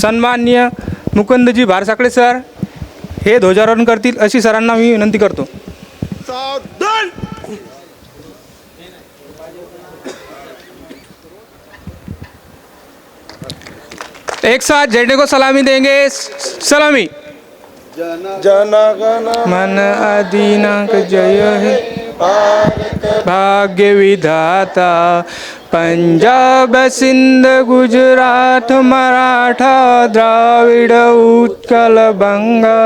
सन्मान्य मुकुंदजी भारसाकडे सर. हे ध्वजारोहण करतील अशी सरांना मी विनंती करतो. सावधान! एक साथ झंडे को सलामी देंगे सलामी। जनगण मन अधिनाक जय हे। भाग्य विधाता पंजाब सिंध गुजरात मराठा द्राविड उत्कल बंगा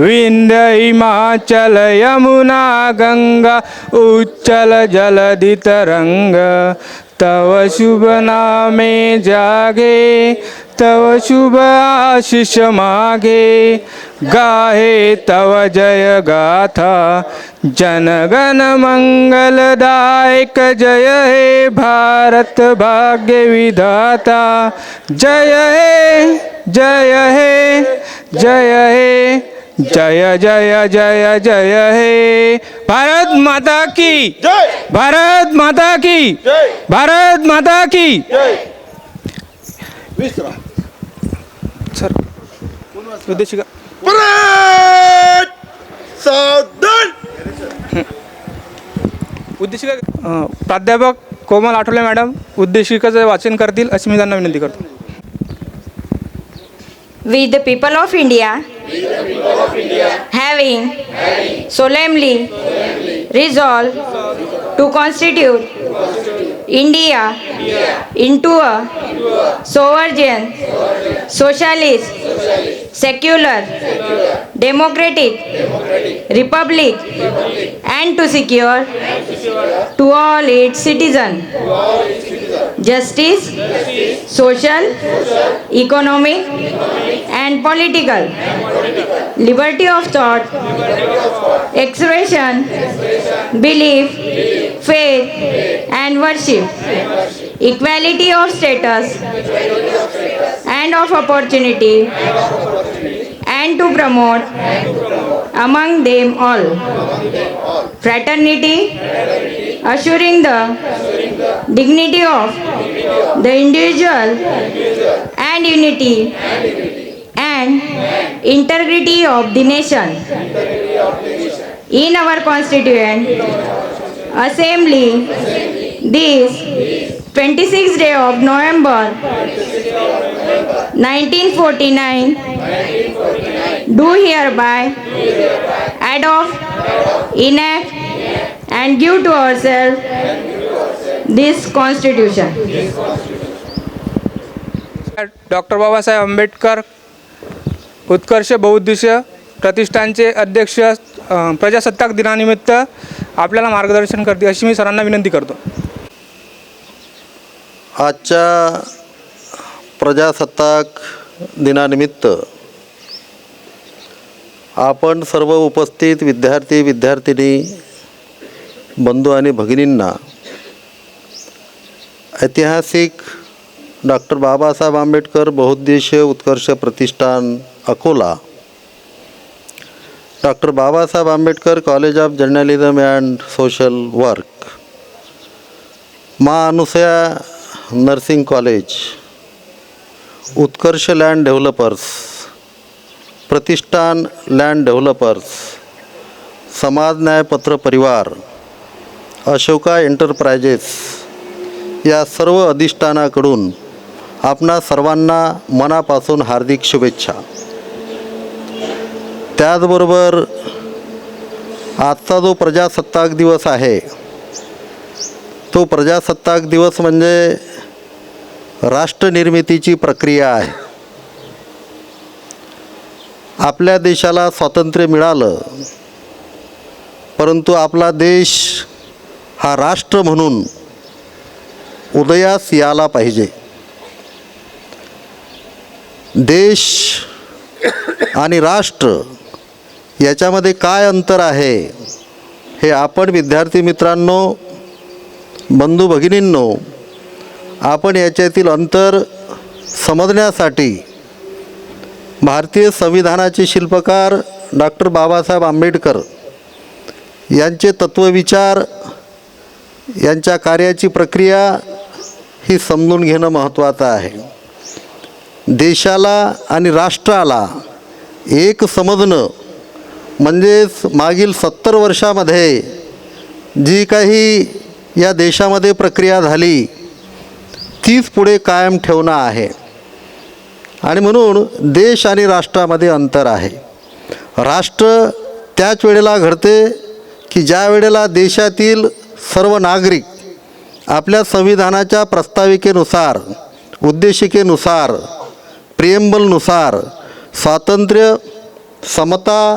विंध्य हिमाचल यमुना गंगा उच्चल जलधि तरंग तव शुभ नामे जागे तव शुभ आशिष मागे। गाहे तव जय गाथा जनगण मंगलदायक जय हे भारत भाग्य विधाता। जय हे जय हे जय हे जय जय जय जय हे। भारत माता की। जय। भारत माता की। जय। भारत माता की। सर उद्देशिका। उद्देशिका प्राध्यापक कोमल आठवले मॅडम उद्देशिकाचं वाचन करतील अशी मी त्यांना विनंती करतो. We the people of India, having, solemnly, resolved to constitute India into a sovereign, socialist, secular, democratic republic and to secure to all its citizens justice, justice social, social, economic, economic and, political. and political, liberty of thought, liberty of thought expression, expression, belief, belief faith, faith and, worship. and worship, equality of status, equality of status and, of opportunity, and of opportunity, and to promote, to promote among, them among them all, fraternity, fraternity assuring the dignity of the individual and unity and integrity of the nation. In our constituent assembly, this 26th day of November 1949, do hereby adopt, enact, and give to ourselves this constitution. Doctor Babasaheb Ambedkar Utkarsh बहुउद्देशीय प्रतिष्ठानचे अध्यक्ष प्रजासत्ताक दिनानिमित्त आपल्याला मार्गदर्शन करते अशी मी सरांना विनंती करतो आजच्या प्रजासत्ताक दिनानिमित्त आपण सर्व उपस्थित विद्यार्थी विद्यार्थिनी बंधू आणि भगिनींना ऐतिहासिक डॉक्टर बाबासाहेब आंबेडकर बहुउद्देशीय Utkarsh Pratishthan Akola. Doctor Babasaheb Ambedkar college of journalism and social work. मा Anusaya nursing college. Utkarsh land developers. Pratishthan land developers. समाज न्याय पत्र परिवार. अशोका एंटरप्रायजेस या सर्व अधिष्ठानाकडून आपणा सर्वांना मनापासून हार्दिक शुभेच्छा. त्याचबरोबर आजचा जो प्रजासत्ताक दिवस आहे तो प्रजासत्ताक दिवस म्हणजे राष्ट्रनिर्मितीची प्रक्रिया आहे. आपल्या देशाला स्वातंत्र्य मिळालं परंतु आपला देश हा राष्ट्र म्हणून उदयास यायला पाहिजे. देश आणि राष्ट्र याच्यामध्ये काय अंतर आहे हे आपण विद्यार्थी मित्रांनो बंधू भगिनींनो आपण याच्यातील अंतर समजण्यासाठी भारतीय संविधानाचे शिल्पकार डॉक्टर बाबासाहेब आंबेडकर यांचे तत्वविचार यांच्या कार्याची प्रक्रिया ही समजून घेणं महत्त्वाचं आहे. देशाला आणि राष्ट्राला एक समजणं म्हणजेच मागील सत्तर वर्षामध्ये जी काही या देशामध्ये प्रक्रिया झाली तीच पुढे कायम ठेवणं आहे. आणि म्हणून देश आणि राष्ट्रामध्ये अंतर आहे. राष्ट्र त्याच वेळेला घडते की ज्या वेळेला देशातील सर्व नागरिक आपल्या संविधानाच्या प्रस्ताविकेनुसार उद्देशिकेनुसार प्रियंबलनुसार स्वातंत्र्य समता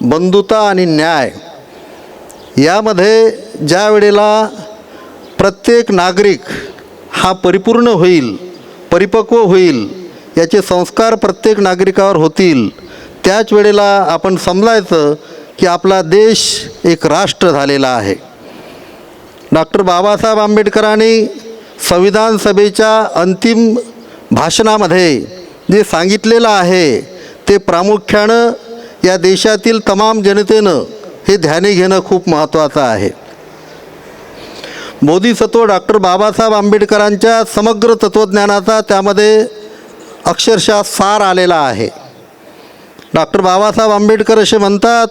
बंधुता आणि न्याय यामध्ये ज्या वेळेला प्रत्येक नागरिक हा परिपूर्ण होईल परिपक्व होईल याचे संस्कार प्रत्येक नागरिकावर होतील त्याच वेळेला आपण समजायचं की आपला देश एक राष्ट्र झालेला आहे. डॉक्टर बाबासाहेब आंबेडकरांनी संविधान सभेच्या अंतिम भाषणामध्ये जे सांगितलेलं आहे ते प्रामुख्यानं या देशातील तमाम जनतेनं हे ध्यानी घेणं खूप महत्त्वाचं आहे. बोधिसत्व डॉक्टर बाबासाहेब आंबेडकरांच्या समग्र तत्त्वज्ञानाचा त्यामध्ये अक्षरशः सार आलेला आहे. डॉक्टर बाबासाहेब आंबेडकर असे म्हणतात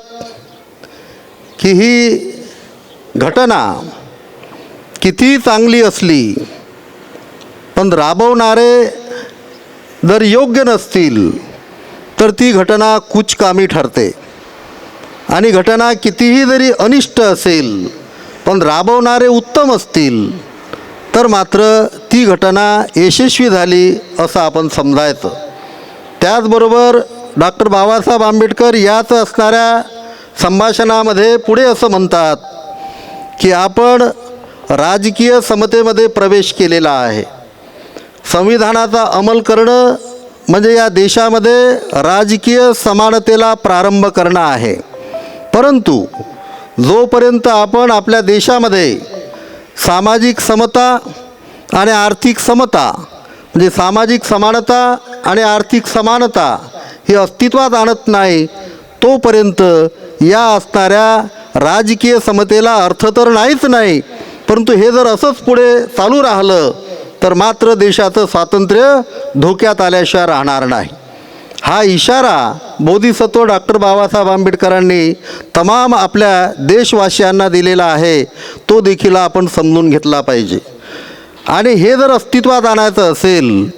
की ही घटना किती चांगली असली पण राबवणारे जर योग्य नसतील तर ती घटना कुचकामी ठरते. आणि घटना कितीही जरी अनिष्ट असेल पण राबवणारे उत्तम असतील तर मात्र ती घटना यशस्वी झाली असं आपण समजायचं. त्याचबरोबर डॉक्टर बाबासाहेब आंबेडकर याच असणाऱ्या संभाषणामध्ये पुढे असं म्हणतात की आपण राजकीय समतेमध्ये प्रवेश केलेला आहे. संविधानाचा अंमल करणं म्हणजे या देशामध्ये राजकीय समानतेला प्रारंभ करणं आहे. परंतु जोपर्यंत आपण आपल्या देशामध्ये सामाजिक समता आणि आर्थिक समता म्हणजे सामाजिक समानता आणि आर्थिक समानता ही अस्तित्वात आणत नाही तोपर्यंत या असणाऱ्या राजकीय समतेला अर्थ तर नाहीच नाही परंतु हे जर असंच पुढे चालू राहिलं तर मात्र देशाचं स्वातंत्र्य धोक्यात आल्याशिवाय राहणार नाही. हा इशारा बोधिसत्व डॉक्टर बाबासाहेब आंबेडकरांनी तमाम आपल्या देशवासियांना दिलेला आहे तो देखील आपण समजून घेतला पाहिजे. आणि हे जर अस्तित्वात आणायचं असेल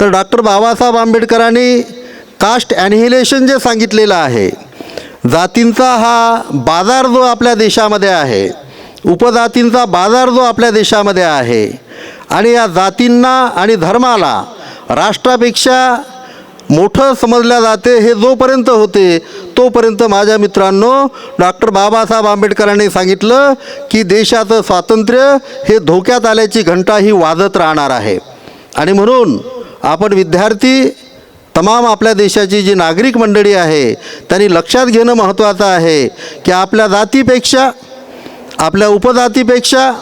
तर डॉक्टर बाबासाहेब आंबेडकरांनी कास्ट ॲनिहिलेशन जे सांगितलेलं आहे जातींचा हा बाजार जो आपल्या देशामध्ये आहे उपजातींचा बाजार जो आपल्या देशामध्ये आहे आणि या जातींना आणि धर्माला राष्ट्रापेक्षा मोठं समजल्या जाते हे जोपर्यंत होते तोपर्यंत माझ्या मित्रांनो डॉक्टर बाबासाहेब आंबेडकरांनी सांगितलं की देशाचं स्वातंत्र्य हे धोक्यात आल्याची घंटा ही वाजत राहणार आहे. आणि म्हणून आपण विद्यार्थी तमाम आपल्या देशाची जी नागरिक मंडळी आहे त्यांनी लक्षात घेणं महत्त्वाचं आहे की आपल्या जातीपेक्षा आपल्या उपजातीपेक्षा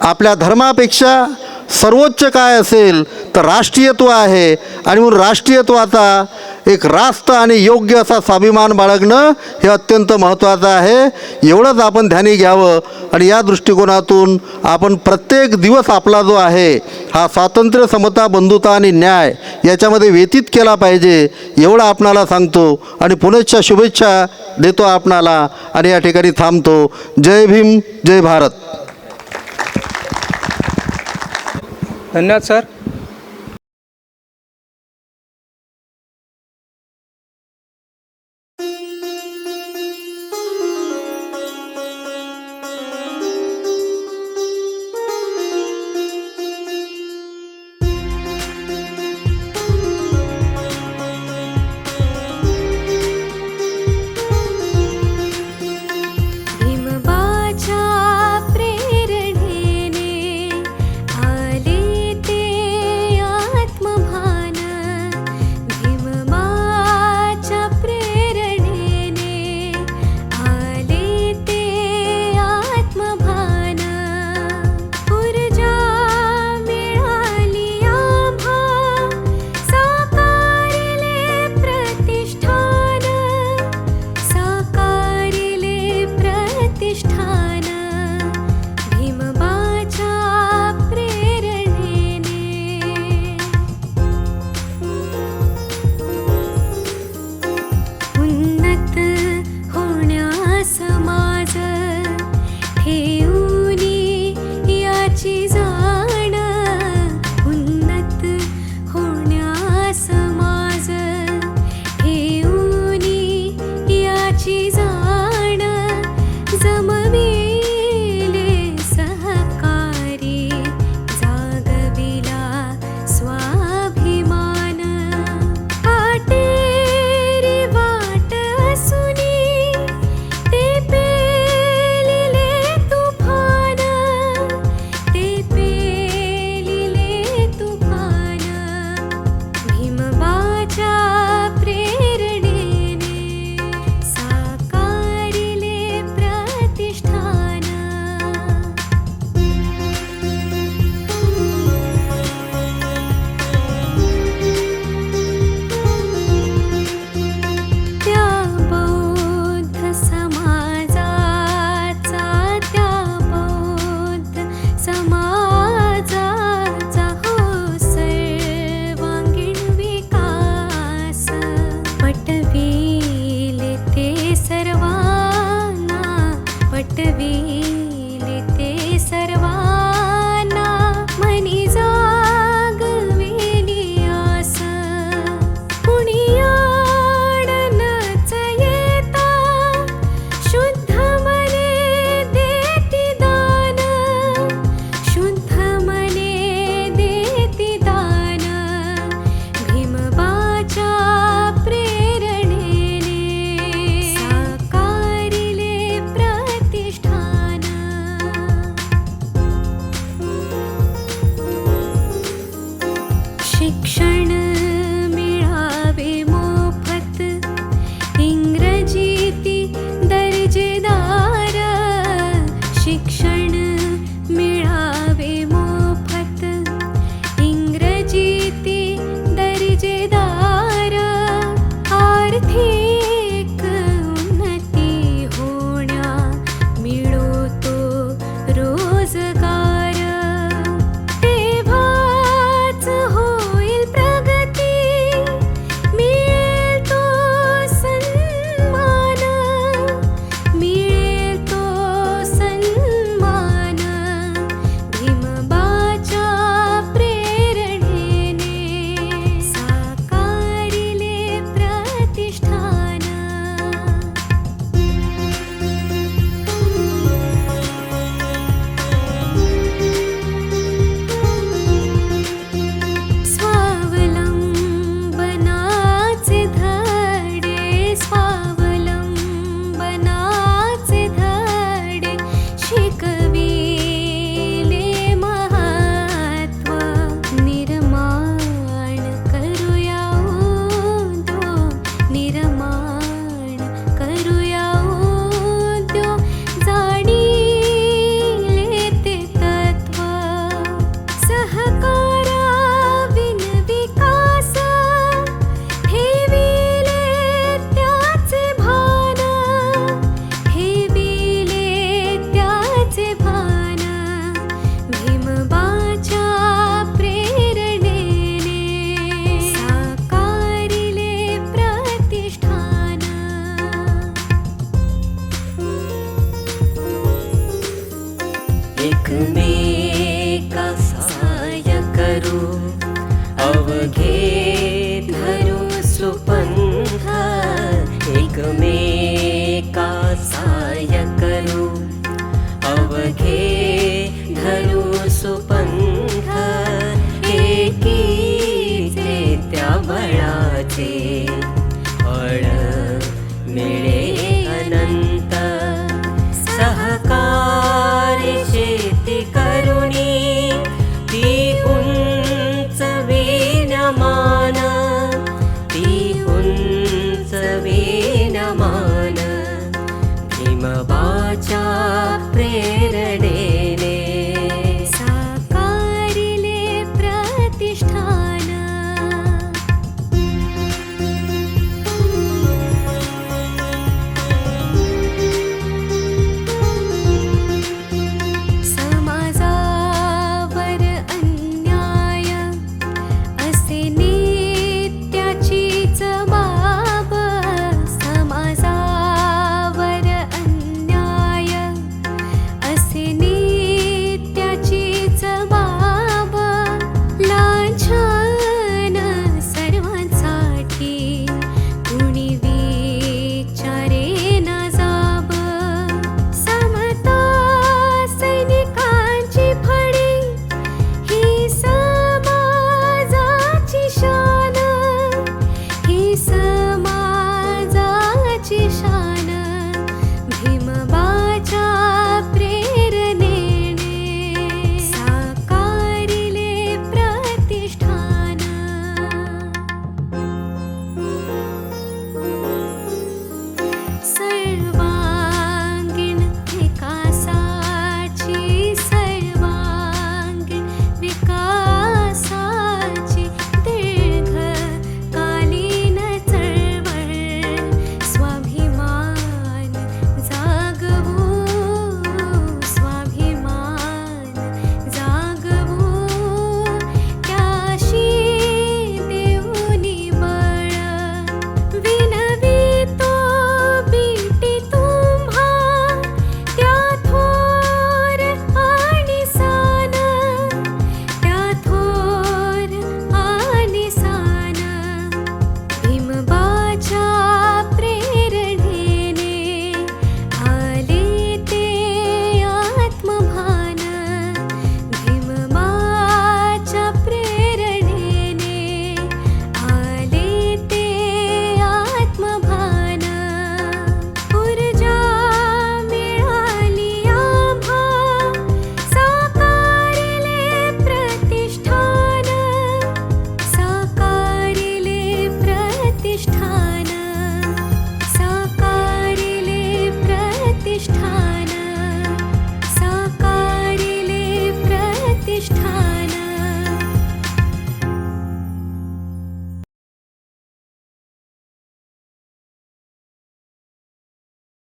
आपल्या धर्मापेक्षा सर्वोच्च काय असेल तर राष्ट्रीयत्व आहे. आणि म्हणून राष्ट्रीयत्वाचा एक रास्त आणि योग्य असा स्वाभिमान बाळगणं हे अत्यंत महत्त्वाचं आहे. एवढंच आपण ध्यानी घ्यावं. आणि या दृष्टिकोनातून आपण प्रत्येक दिवस आपला जो आहे हा स्वातंत्र्य समता बंधुता आणि न्याय याच्यामध्ये व्यतीत केला पाहिजे एवढं आपणाला सांगतो. आणि पुनश्च शुभेच्छा देतो आपणाला. आणि या ठिकाणी थांबतो. जय भीम जय भारत. धन्यवाद सर